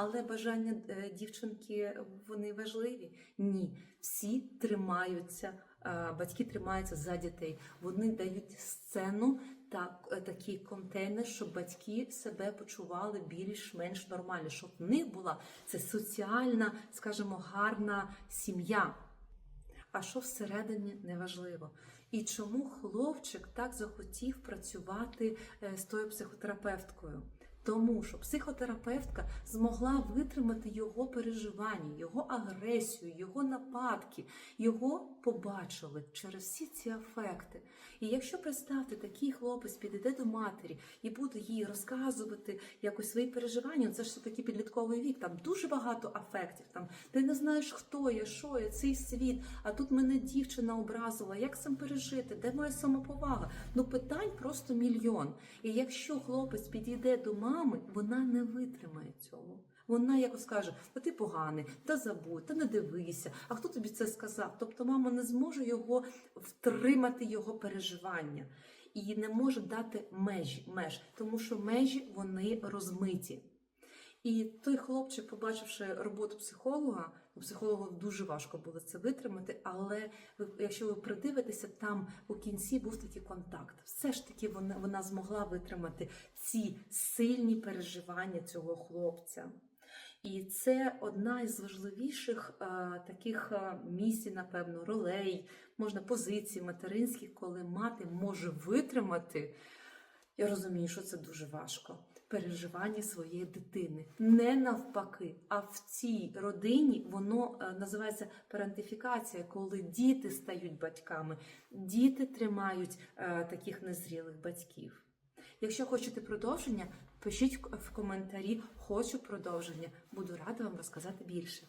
Але бажання е, дівчинки вони важливі? Ні, всі тримаються, е, батьки тримаються за дітей. Вони дають сцену та е, такий контейнер, щоб батьки себе почували більш-менш нормально, щоб в них була це соціальна, скажімо, гарна сім'я. А що всередині неважливо. І чому хлопчик так захотів працювати з тою психотерапевткою? Тому що психотерапевтка змогла витримати його переживання, його агресію, його нападки, його побачили через всі ці афекти. І якщо представте, такий хлопець підійде до матері і буде їй розказувати якось свої переживання, це ж таки підлітковий вік, там дуже багато афектів. Там ти не знаєш, хто я, що я, цей світ. А тут мене дівчина образила. Як цим пережити? Де моя самоповага? Ну питань просто мільйон. І якщо хлопець підійде до мами, вона не витримає цього. Вона якось скаже: та ти поганий, та забудь, та не дивися. А хто тобі це сказав? Тобто мама не зможе його втримати його переживання і не може дати межі, меж, тому що межі вони розмиті. І той хлопчик, побачивши роботу психолога, у психолога дуже важко було це витримати, але якщо ви придивитеся, там у кінці був такий контакт. Все ж таки вона, вона змогла витримати ці сильні переживання цього хлопця. І це одна із важливіших е, таких е, місій, напевно, ролей, можна позицій материнських, коли мати може витримати. Я розумію, що це дуже важко. Переживання своєї дитини. Не навпаки, а в цій родині воно е, називається парентифікація, коли діти стають батьками, діти тримають е, таких незрілих батьків. Якщо хочете продовження, пишіть в в коментарі Хочу продовження. Буду рада вам розказати більше.